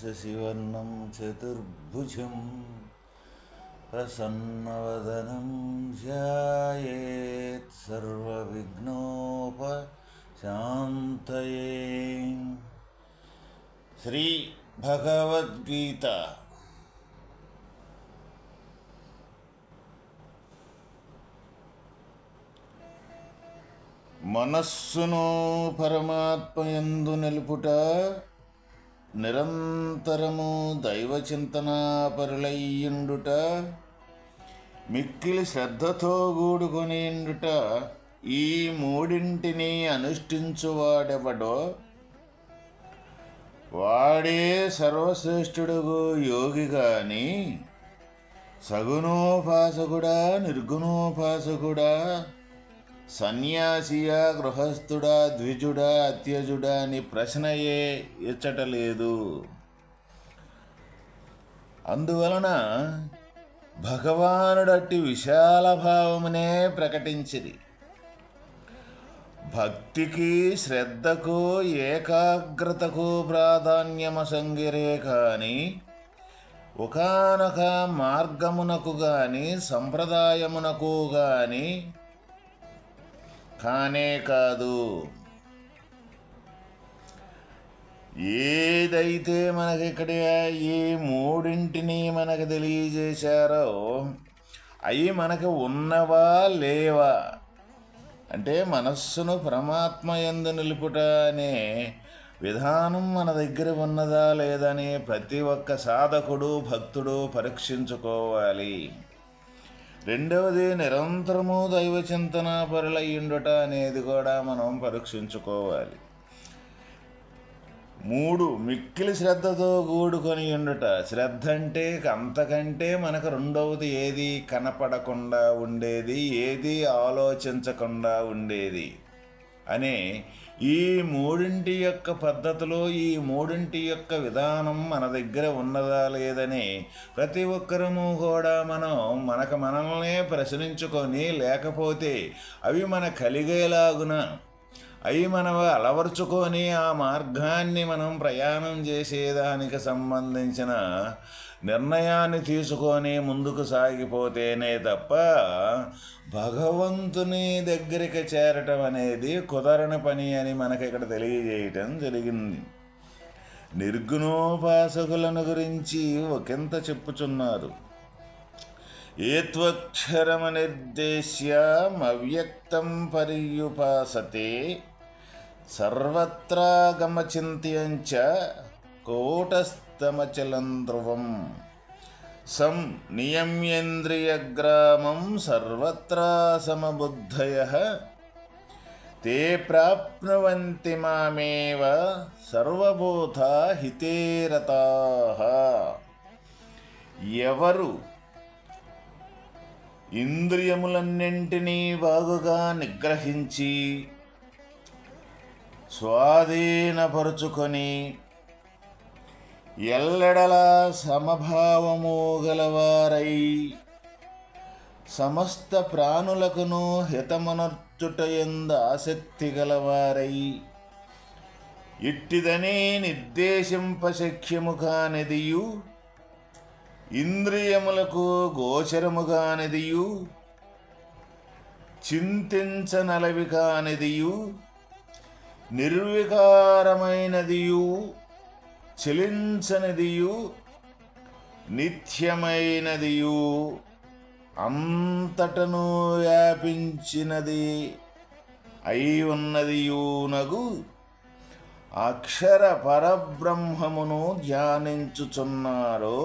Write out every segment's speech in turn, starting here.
शशिवर्णं चतुर्भुजं प्रसन्नवदनं ध्यायेत् सर्वविघ्नोपशान्तये श्रीभगवद्गीता మనస్సును పరమాత్మయందు నిలుపుట నిరంతరము దైవచింతనాపరులయ్యుండుట మిక్కిలి శ్రద్ధతో గూడుకొనిండుట ఈ మూడింటిని అనుష్ఠించువాడెవడో? వాడే సర్వశ్రేష్ఠుడుగు యోగి గాని సగుణోపాసకుడా నిర్గుణోపాసకుడా సన్యాసియా గృహస్థుడా ద్విజుడా అత్యజుడా అని ప్రశ్నయే ఇచ్చటలేదు. అందువలన భగవానుడట్టి విశాల భావమునే ప్రకటించిరి. భక్తికి శ్రద్ధకు ఏకాగ్రతకు ప్రాధాన్యమ కానీ ఒకనొక మార్గమునకు గాని సంప్రదాయమునకు గాని కానే కాదు. ఏదైతే మనకి ఇక్కడ ఈ మూడింటిని మనకు తెలియజేశారో అవి మనకు ఉన్నవా లేవా? అంటే మనస్సును పరమాత్మ ఎందు నిలుపుట అనే విధానం మన దగ్గర ఉన్నదా లేదని ప్రతి ఒక్క సాధకుడు భక్తుడు పరీక్షించుకోవాలి. రెండవది నిరంతరము దైవ చింతన పరులయ్యుండుట అనేది కూడా మనం పరీక్షించుకోవాలి. మూడు మిక్కిలి శ్రద్ధతో కూడుకొని ఉండుట శ్రద్ధ అంటే అంతకంటే మనకు రెండవది ఏది కనపడకుండా ఉండేది? ఏది ఆలోచించకుండా ఉండేది? అనే ఈ మూడింటి యొక్క పద్ధతిలో ఈ మూడింటి యొక్క విధానం మన దగ్గర ఉన్నదా లేదని ప్రతి ఒక్కరము కూడా మనం మనకు మనల్నే ప్రశ్నించుకొని లేకపోతే అవి మన కలిగేలాగున అవి మనం అలవర్చుకొని ఆ మార్గాన్ని మనం ప్రయాణం చేసేదానికి సంబంధించిన నిర్ణయాన్ని తీసుకొని ముందుకు సాగిపోతేనే తప్ప భగవంతుని దగ్గరికి చేరటం అనేది కుదరని పని అని మనకి ఇక్కడ తెలియజేయటం జరిగింది. నిర్గుణోపాసకులను గురించి ఒకంత చెప్పుచున్నారు. ఏత్వక్షరమనిర్దేశ్యమవ్యక్తం పర్యుపాసతే సర్వత్రా చ కోటస్థమచలం ధ్రువం సం నియమ్యేంద్రియగ్రామం సర్వత్రా సమబుద్ధయ తే ప్రాప్నువంతి మామేవ సర్వభూత హితేరతా ఎవరు ఇంద్రియములన్నింటినీ బాగుగా నిగ్రహించి స్వాధీనపరుచుకొని ఎల్లెడల సమభావము గలవారై. సమస్త ప్రాణులకును హితమనర్చుటయంద ఆసక్తి గలవారై. ఇట్టిదనే నిర్దేశింపశక్యము కానిదియు ఇంద్రియములకు గోచరము కానిదియు చింతించనలవి కానిదియు నిర్వికారమైనదియు. చెలించనిదియు నిత్యమైనదియు అంతటను వ్యాపించినది అయి ఉన్నదియునగు అక్షర పరబ్రహ్మమును ధ్యానించుచున్నారో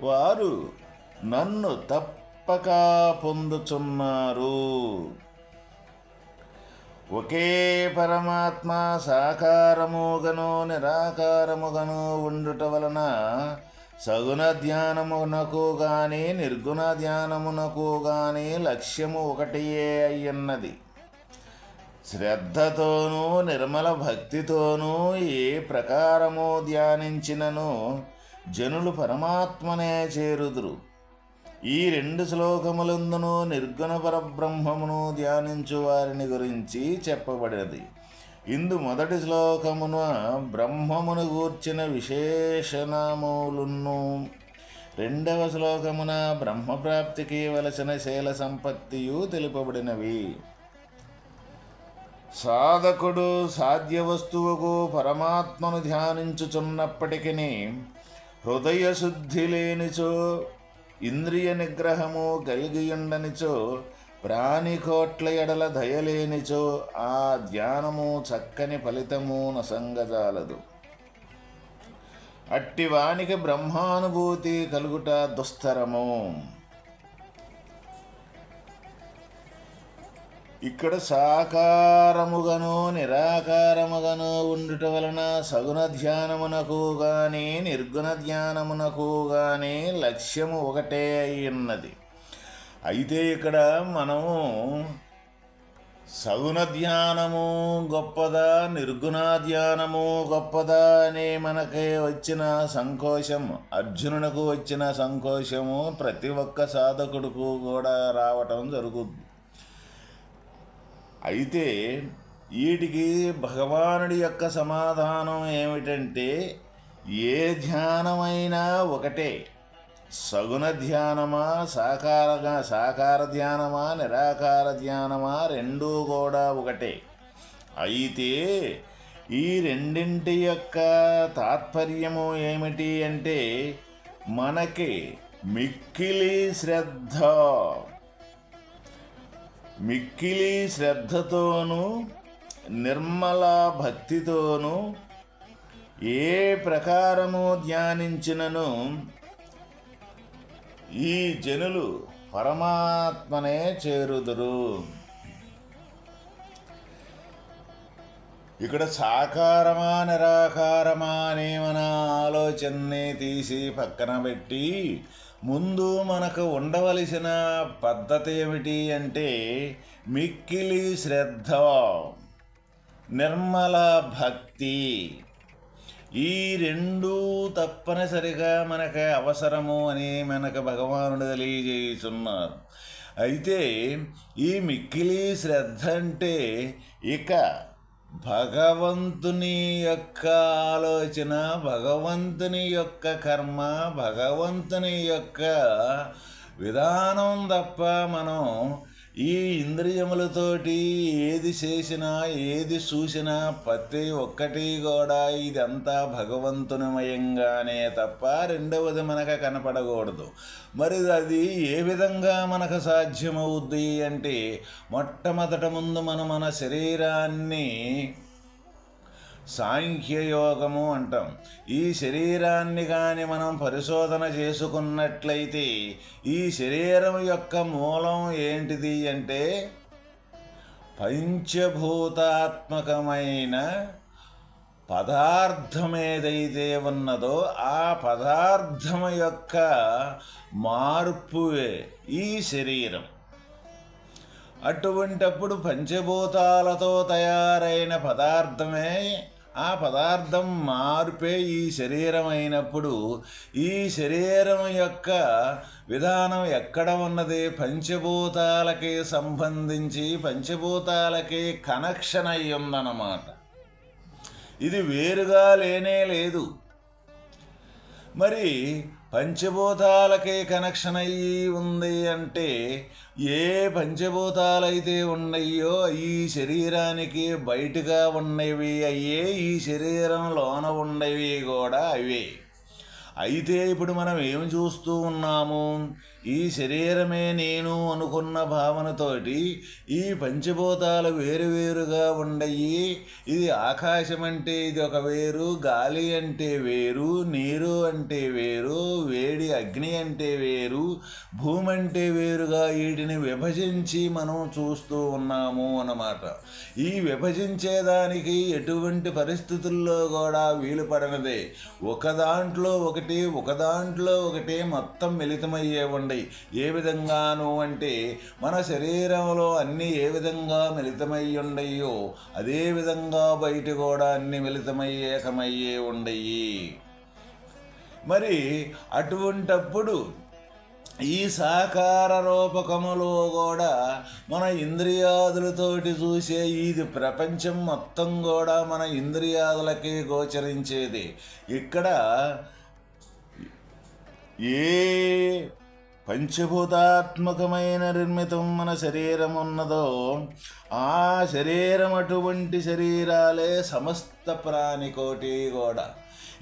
వారు నన్ను తప్పక పొందుచున్నారు. ఒకే పరమాత్మ సాకారముగను నిరాకారముగను ఉండుట వలన సగుణ ధ్యానమునకు గాని నిర్గుణ ధ్యానమునకు గాని లక్ష్యము ఒకటియే అయ్యున్నది. శ్రద్ధతోనూ నిర్మల భక్తితోనూ ఏ ప్రకారము ధ్యానించినను జనులు పరమాత్మనే చేరుదురు. ఈ రెండు శ్లోకములందును నిర్గుణ పరబ్రహ్మమును ధ్యానించు వారిని గురించి చెప్పబడినది. ఇందు మొదటి శ్లోకమున బ్రహ్మమును గూర్చిన విశేషణములను రెండవ శ్లోకమున బ్రహ్మప్రాప్తికి వలసిన శీల సంపత్తియు తెలుపబడినవి. సాధకుడు సాధ్య వస్తువుకు పరమాత్మను ధ్యానించుచున్నప్పటికీ హృదయ శుద్ధి లేనిచో ఇంద్రియ నిగ్రహము కలిగియుండనిచో ప్రాణికోట్ల ఎడల దయలేనిచో ఆ ధ్యానము చక్కని ఫలితము నసంగజాలదు. అట్టివానికి బ్రహ్మానుభూతి కలుగుట దుస్తరము. ఇక్కడ సాకారముగను నిరాకారముగను ఉండుట వలన సగుణ ధ్యానమునకు గాని నిర్గుణ ధ్యానమునకు గాని లక్ష్యము ఒకటే అయి ఉన్నది అయితే ఇక్కడ మనము సగుణ ధ్యానము గొప్పదా నిర్గుణ ధ్యానము గొప్పదా అనే మనకి వచ్చిన సంకోచం అర్జునునకు వచ్చిన సంకోచము ప్రతి ఒక్క సాధకుడుకు కూడా రావటం జరుగుతుంది అయితే వీటికి భగవానుడి యొక్క సమాధానం ఏమిటంటే ఏ ధ్యానమైనా ఒకటే. సగుణ ధ్యానమా సాకారగా సాకార ధ్యానమా నిరాకార ధ్యానమా రెండూ కూడా ఒకటే. అయితే ఈ రెండింటి యొక్క తాత్పర్యము ఏమిటి అంటే మనకి మిక్కిలి శ్రద్ధ. మిక్కిలి శ్రద్ధతోనూ నిర్మల భక్తితోనూ ఏ ప్రకారము ధ్యానించినను ఈ జనులు పరమాత్మనే చేరుదురు. ఇక్కడ సాకారమా నిరాకారమా అనే మన ఆలోచనని తీసి పక్కన పెట్టి ముందు మనకు ఉండవలసిన పద్ధతి ఏమిటి అంటే మిక్కిలి శ్రద్ధ నిర్మల భక్తి. ఈ రెండూ తప్పనిసరిగా మనకు అవసరము అని మనకు భగవానుడు తెలియజేస్తున్నారు అయితే ఈ మిక్కిలి శ్రద్ధ అంటే ఇక భగవంతుని యొక్క ఆలోచన భగవంతుని యొక్క కర్మ భగవంతుని యొక్క విధానం తప్ప మనం ఈ ఇంద్రియములతోటి ఏది చేసినా ఏది చూసినా ప్రతి ఒక్కటి కూడా ఇదంతా భగవంతునిమయంగానే తప్ప రెండవది మనకు కనపడకూడదు. మరి అది ఏ విధంగా మనకు సాధ్యమవుద్ది అంటే మొట్టమొదట ముందు మనం మన శరీరాన్ని సాంఖ్యయోగము అంటాం. ఈ శరీరాన్ని కానీ మనం పరిశోధన చేసుకున్నట్లయితే ఈ శరీరం యొక్క మూలం ఏంటిది అంటే పంచభూతాత్మకమైన పదార్థం ఏదైతే ఉన్నదో ఆ పదార్థం యొక్క మార్పువే ఈ శరీరం. అటువంటప్పుడు పంచభూతాలతో తయారైన పదార్థమే ఆ పదార్థం మార్పే ఈ శరీరం అయినప్పుడు ఈ శరీరం యొక్క విధానం ఎక్కడ ఉన్నది? పంచభూతాలకి సంబంధించి పంచభూతాలకి కనెక్షన్ అయి ఉందన్నమాట. ఇది వేరుగా లేనే లేదు. మరి పంచభూతాలకే కనెక్షన్ అయ్యి ఉంది అంటే ఏ పంచభూతాలైతే ఉన్నాయో ఈ శరీరానికి బయటగా ఉన్నవి అయ్యే ఈ శరీరంలోన ఉన్నవి కూడా అవే. అయితే ఇప్పుడు మనం ఏం చూస్తూ ఉన్నాము? ఈ శరీరమే నేను అనుకున్న భావనతోటి ఈ పంచభూతాలు వేరువేరుగా ఉండయి. ఇది ఆకాశం అంటే ఇది ఒక వేరు గాలి అంటే వేరు నీరు అంటే వేరు వేడి అగ్ని అంటే వేరు భూమి అంటే వేరుగా వీటిని విభజించి మనం చూస్తూ ఉన్నాము అన్నమాట. ఈ విభజించేదానికి ఎటువంటి పరిస్థితుల్లో కూడా వీలు పడనదే. ఒక దాంట్లో ఒకటి ఒక దాంట్లో ఒకటి మొత్తం మిళితమయ్యే ఉండయి. ఏ విధంగాను అంటే మన శరీరంలో అన్నీ ఏ విధంగా మిళితమై ఉండయో అదే విధంగా బయట కూడా అన్ని మిళితమై ఏకమయ్యే ఉండయి. మరి అటువంటప్పుడు ఈ సాకార రూపకములో కూడా మన ఇంద్రియాదులతోటి చూసే ఇది ప్రపంచం మొత్తం కూడా మన ఇంద్రియాదులకే గోచరించేది. ఇక్కడ ఏ పంచభూతాత్మకమైన నిర్మితం మన శరీరం ఉన్నదో ఆ శరీరం అటువంటి శరీరాలే సమస్త ప్రాణికోటి కూడా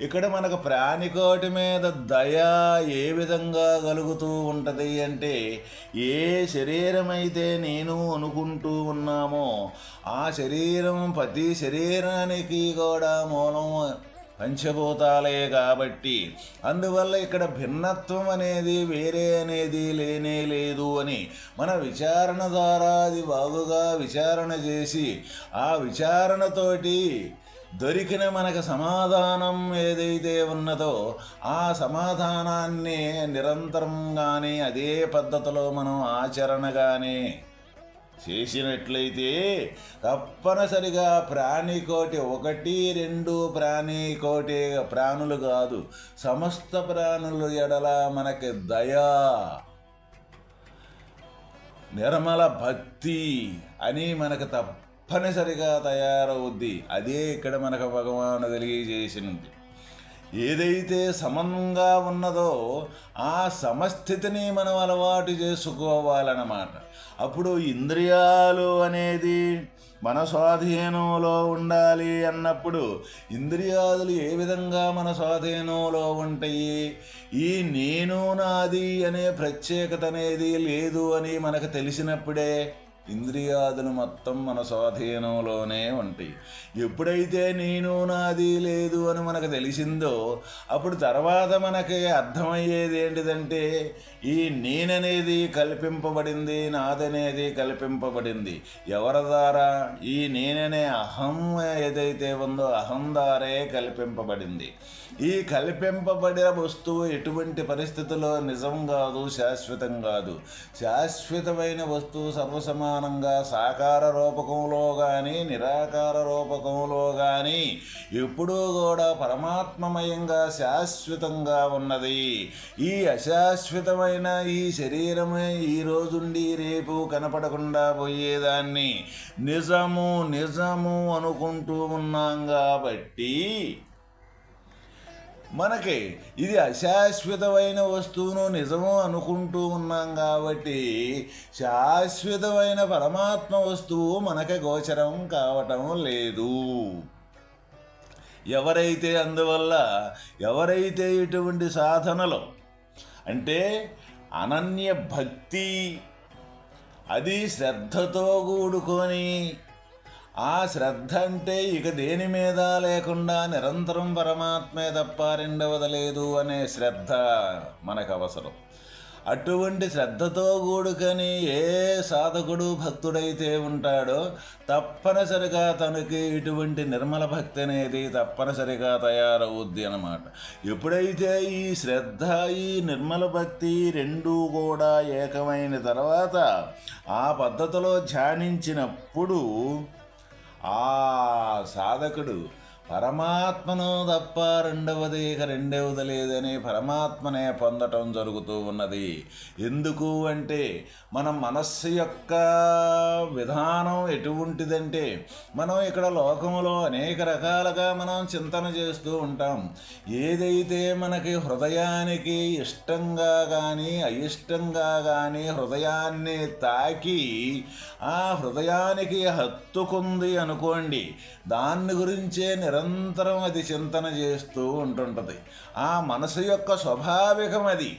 ఇక్కడ మనకు ప్రాణికోటి మీద దయ ఏ విధంగా కలుగుతూ ఉంటుంది అంటే ఏ శరీరం అయితే నేను అనుకుంటూ ఉన్నామో ఆ శరీరం ప్రతి శరీరానికి కూడా మూలం పంచభూతాలే కాబట్టి అందువల్ల ఇక్కడ భిన్నత్వం అనేది వేరే అనేది లేనే లేదు అని మన విచారణ ద్వారా అది బాగుగా విచారణ చేసి ఆ విచారణతోటి దొరికిన మనకు సమాధానం ఏదైతే ఉన్నదో ఆ సమాధానాన్ని నిరంతరంగానే అదే పద్ధతిలో మనం ఆచరణగానే చేసినట్లయితే తప్పనిసరిగా ప్రాణికోటి ఒకటి రెండు ప్రాణికోటి ప్రాణులు కాదు. సమస్త ప్రాణులు ఎడల మనకి దయా. నిర్మల భక్తి అని మనకు తప్పనిసరిగా తయారవుద్ది. అదే ఇక్కడ మనకు భగవాను కలిగి చేసినది ఏదైతే సమంగా ఉన్నదో ఆ సమస్థితిని మనం అలవాటు చేసుకోవాలన్నమాట. అప్పుడు ఇంద్రియాలు అనేది మన స్వాధీనంలో ఉండాలి అన్నప్పుడు ఇంద్రియాదులు ఏ విధంగా మన స్వాధీనంలో ఉంటాయి? ఈ నేను నాది అనే ప్రత్యేకత అనేది లేదు అని మనకు తెలిసినప్పుడే ఇంద్రియాదులు మొత్తం మన స్వాధీనంలోనే ఉంటాయి. ఎప్పుడైతే నేను నాది లేదు అని మనకు తెలిసిందో అప్పుడు తర్వాత మనకి అర్థమయ్యేది ఏంటిదంటే ఈ నేననేది కల్పింపబడింది నాదనేది కల్పింపబడింది. ఎవరి ద్వారా? ఈ నేననే అహం ఏదైతే ఉందో అహం ద్వారే కల్పింపబడింది. ఈ కల్పింపబడిన వస్తువు ఎటువంటి పరిస్థితుల్లో నిజం కాదు శాశ్వతం కాదు. శాశ్వతమైన వస్తువు సర్వసమానంగా సాకార రూపకంలో కానీ నిరాకార రూపకంలో కానీ ఎప్పుడూ కూడా పరమాత్మమయంగా శాశ్వతంగా ఉన్నది. ఈ అశాశ్వతమైన ఈ శరీరమే ఈ రోజుండి రేపు కనపడకుండా పోయేదాన్ని నిజము నిజము అనుకుంటూ ఉన్నాం కాబట్టి మనకి ఇది అశాశ్వతమైన వస్తువును నిజము అనుకుంటూ ఉన్నాం కాబట్టి శాశ్వతమైన పరమాత్మ వస్తువు మనకి గోచరం కావటం లేదు. ఎవరైతే అందువల్ల ఎవరైతే ఇటువంటి సాధనలో అంటే అనన్య భక్తి అది శ్రద్ధతో కూడుకొని ఆ శ్రద్ధ అంటే ఇక దేని మీద లేకుండా నిరంతరం పరమాత్మే తప్ప రెండవది లేదు అనే శ్రద్ధ మనకు అవసరం అటువంటి శ్రద్ధతో కూడుకొని ఏ సాధకుడు భక్తుడైతే ఉంటాడో తప్పనిసరిగా తనకి ఇటువంటి నిర్మల భక్తి అనేది తప్పనిసరిగా తయారవుద్ది అనమాట ఎప్పుడైతే ఈ శ్రద్ధ ఈ నిర్మల భక్తి రెండూ కూడా ఏకమైన తర్వాత ఆ పద్ధతిలో ధ్యానించినప్పుడు ఆ సాధకుడు పరమాత్మను తప్ప రెండవది ఇక రెండవది లేదని పరమాత్మనే పొందటం జరుగుతూ ఉన్నది. ఎందుకు అంటే మన మనస్సు యొక్క విధానం ఎటువంటిదంటే మనం ఇక్కడ లోకంలో అనేక రకాలుగా మనం చింతన చేస్తూ ఉంటాం. ఏదైతే మనకి హృదయానికి ఇష్టంగా కానీ అయిష్టంగా కానీ హృదయాన్ని తాకి ఆ హృదయానికి హత్తుకుంది అనుకోండి దాన్ని గురించే నిరంతరం అది చింతన చేస్తూ ఉంటుంటుంది. ఆ మనసు యొక్క స్వాభావికం అది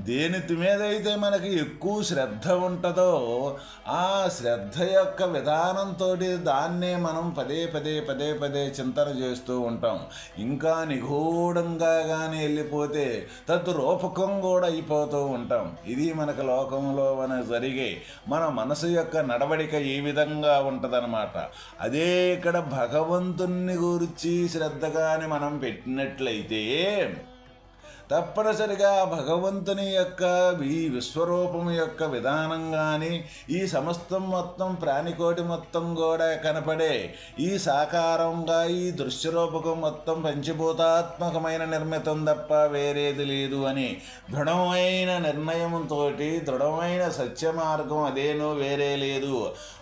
దేని మీద అయితే మనకి ఎక్కువ శ్రద్ధ ఉంటుందో ఆ శ్రద్ధ యొక్క విధానంతో దాన్నే మనం పదే పదే పదే పదే చింతన చేస్తూ ఉంటాం. ఇంకా నిగూఢంగా కానీ వెళ్ళిపోతే తద్రూపకం కూడా అయిపోతూ ఉంటాం. ఇది మనకు లోకంలో మన జరిగే మన మనసు యొక్క నడవడిక ఈ విధంగా ఉంటుందన్నమాట. అదే ఇక్కడ భగవంతుణ్ణి గురించి శ్రద్ధగాని మనం పెట్టినట్లయితే తప్పనిసరిగా భగవంతుని యొక్క ఈ విశ్వరూపం యొక్క విధానం కానీ ఈ సమస్తం మొత్తం ప్రాణికోటి మొత్తం కూడా కనపడే ఈ సాకారంగా ఈ దృశ్యరూపకం మొత్తం పంచభూతాత్మకమైన నిర్మితం తప్ప వేరేది లేదు అని దృఢమైన నిర్ణయంతో దృఢమైన సత్య మార్గం అదేనో వేరే లేదు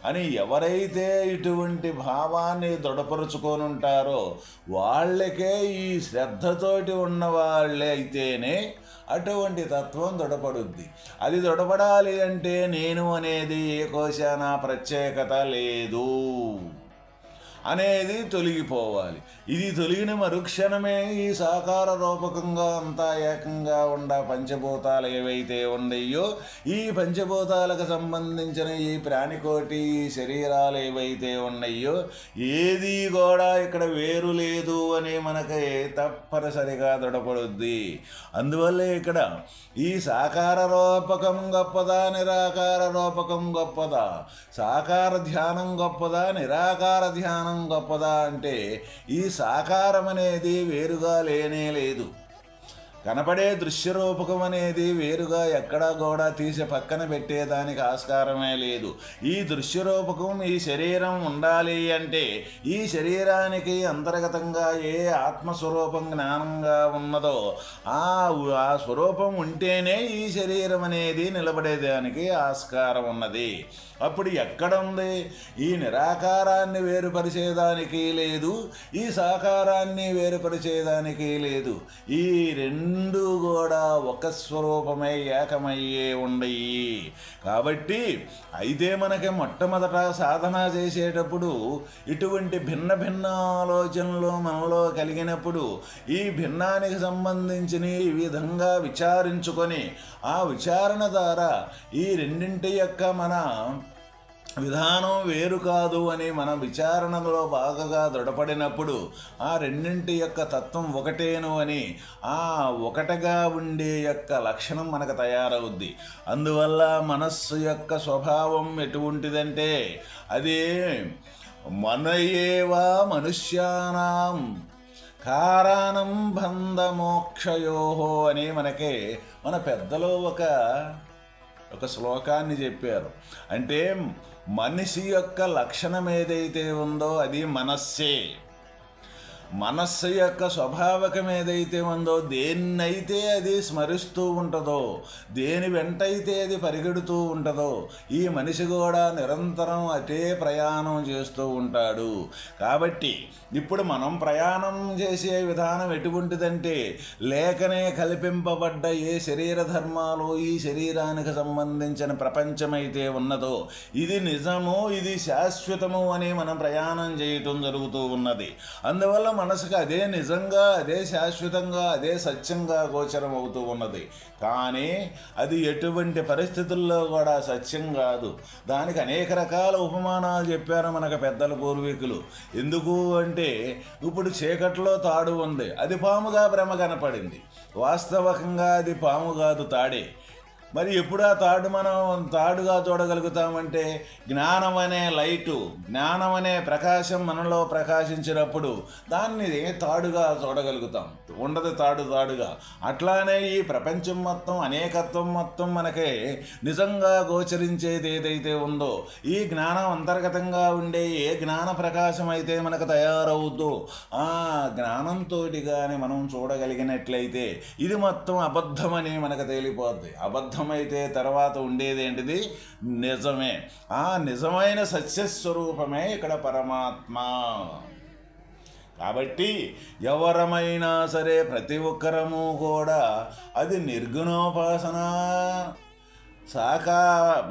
అని ఎవరైతే ఇటువంటి భావాన్ని దృఢపరుచుకొని ఉంటారో వాళ్ళకే ఈ శ్రద్ధతోటి ఉన్న వాళ్ళే అయితేనే అటువంటి తత్వం దృఢపడుద్ది. అది దృఢపడాలి అంటే నేను అనేది ఏ కోశాన ప్రత్యేకత లేదు. అనేది తొలగిపోవాలి. ఇది తొలగిన మరుక్షణమే ఈ సాకార రూపకంగా అంతా ఏకంగా ఉండ పంచభూతాలు ఏవైతే ఉన్నాయో ఈ పంచభూతాలకు సంబంధించిన ఈ ప్రాణికోటి ఈ శరీరాలు ఏవైతే ఉన్నాయో ఏది కూడా ఇక్కడ వేరు లేదు అని మనకి తప్పనిసరిగా దృఢపడుద్ది. అందువల్లే ఇక్కడ ఈ సాకార రూపకం గొప్పదా నిరాకార రూపకం గొప్పదా? సాకార ధ్యానం గొప్పదా నిరాకార ధ్యానం గొప్పదా అంటే ఈ సాకారం అనేది వేరుగా లేనే లేదు. కనపడే దృశ్యరూపకం అనేది వేరుగా ఎక్కడా కూడా తీసి పక్కన పెట్టేదానికి ఆస్కారమే లేదు. ఈ దృశ్యరూపకం ఈ శరీరం ఉండాలి అంటే ఈ శరీరానికి అంతర్గతంగా ఏ ఆత్మస్వరూపం జ్ఞానంగా ఉన్నదో ఆ ఆ స్వరూపం ఉంటేనే ఈ శరీరం అనేది నిలబడేదానికి ఆస్కారం ఉన్నది. అప్పుడు ఎక్కడ ఉంది? ఈ నిరాకారాన్ని వేరుపరిచేదానికి లేదు. ఈ సాకారాన్ని వేరుపరిచేదానికి లేదు. ఈ రెండు రెండు కూడా ఒక స్వరూపమే ఏకమయ్యే ఉండయి. కాబట్టి అయితే మనకి మొట్టమొదట సాధన చేసేటప్పుడు ఇటువంటి భిన్న భిన్న ఆలోచనలు మనలో కలిగినప్పుడు ఈ భిన్నానికి సంబంధించిన ఈ విధంగా విచారించుకొని ఆ విచారణ ద్వారా ఈ రెండింటి యొక్క మన విధానం వేరు కాదు అని మన విచారణలో బాగా దృఢపడినప్పుడు ఆ రెండింటి యొక్క తత్వం ఒకటేను అని ఆ ఒకటగా ఉండే యొక్క లక్షణం మనకు తయారవుద్ది. అందువల్ల మనస్సు యొక్క స్వభావం ఎటువంటిదంటే అది మనయేవా మనుష్యానాం కారణం బంధమోక్షయోహో అని మనకి మన పెద్దలు ఒక ఒక శ్లోకాన్ని చెప్పారు. అంటే మనిషి యొక్క లక్షణం ఏదైతే ఉందో అది మనస్సే. మనస్సు యొక్క స్వభావకం ఏదైతే ఉందో దేన్నైతే అది స్మరిస్తూ ఉంటుందో దేని వెంటైతే అది పరిగెడుతూ ఉంటుందో ఈ మనిషి కూడా నిరంతరం అటే ప్రయాణం చేస్తూ ఉంటాడు. కాబట్టి ఇప్పుడు మనం ప్రయాణం చేసే విధానం ఎటువంటిదంటే లేఖనే కల్పింపబడ్డ ఏ శరీర ధర్మాలు ఈ శరీరానికి సంబంధించిన ప్రపంచమైతే ఉన్నదో ఇది నిజము ఇది శాశ్వతము అని మనం ప్రయాణం చేయటం జరుగుతూ ఉన్నది. అందువల్ల మనసుకు అదే నిజంగా అదే శాశ్వతంగా అదే సత్యంగా గోచరం అవుతూ ఉన్నది. కానీ అది ఎటువంటి పరిస్థితుల్లో కూడా సత్యం కాదు. దానికి అనేక రకాల ఉపమానాలు చెప్పారు మనకు పెద్దల పూర్వీకులు. ఎందుకు అంటే ఇప్పుడు చీకట్లో తాడు ఉంది. అది పాముగా భ్రమ కనపడింది. వాస్తవకంగా అది పాము కాదు తాడే. మరి ఎప్పుడు ఆ తాడు మనం తాడుగా చూడగలుగుతామంటే జ్ఞానం అనే లైటు జ్ఞానం అనే ప్రకాశం మనలో ప్రకాశించినప్పుడు దాన్ని తాడుగా చూడగలుగుతాం? ఉండదు తాడు తాడుగా. అట్లానే ఈ ప్రపంచం మొత్తం అనేకత్వం మొత్తం మనకి నిజంగా గోచరించేది ఏదైతే ఉందో ఈ జ్ఞానం అంతర్గతంగా ఉండే ఏ జ్ఞాన ప్రకాశం అయితే మనకు తయారవుద్దో ఆ జ్ఞానంతో కానీ మనం చూడగలిగినట్లయితే ఇది మొత్తం అబద్ధమని మనకు తేలిపోద్ది. అయితే తర్వాత ఉండేది ఏంటిది? నిజమే. ఆ నిజమైన సత్యస్వరూపమే ఇక్కడ పరమాత్మ. కాబట్టి ఎవరమైనా సరే ప్రతి ఒక్కరము కూడా అది నిర్గుణోపాసన. సాకా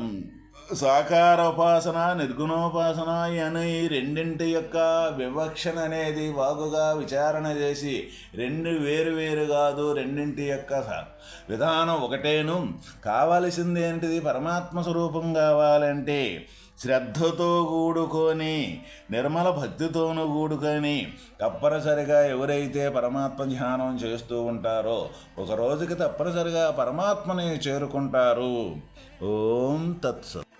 సాకారోపాసన నిర్గుణోపాసన అని ఈ రెండింటి యొక్క వివక్షణ అనేది బాగుగా విచారణ చేసి రెండు వేరు వేరు కాదు రెండింటి యొక్క విధానం ఒకటేను. కావలసింది ఏంటిది? పరమాత్మ స్వరూపం కావాలంటే శ్రద్ధతో కూడుకొని నిర్మల భక్తితోనూ కూడుకొని తప్పనిసరిగా ఎవరైతే పరమాత్మ ధ్యానం చేస్తూ ఉంటారో ఒక రోజుకి తప్పనిసరిగా పరమాత్మని చేరుకుంటారు. ఓం తత్సత్.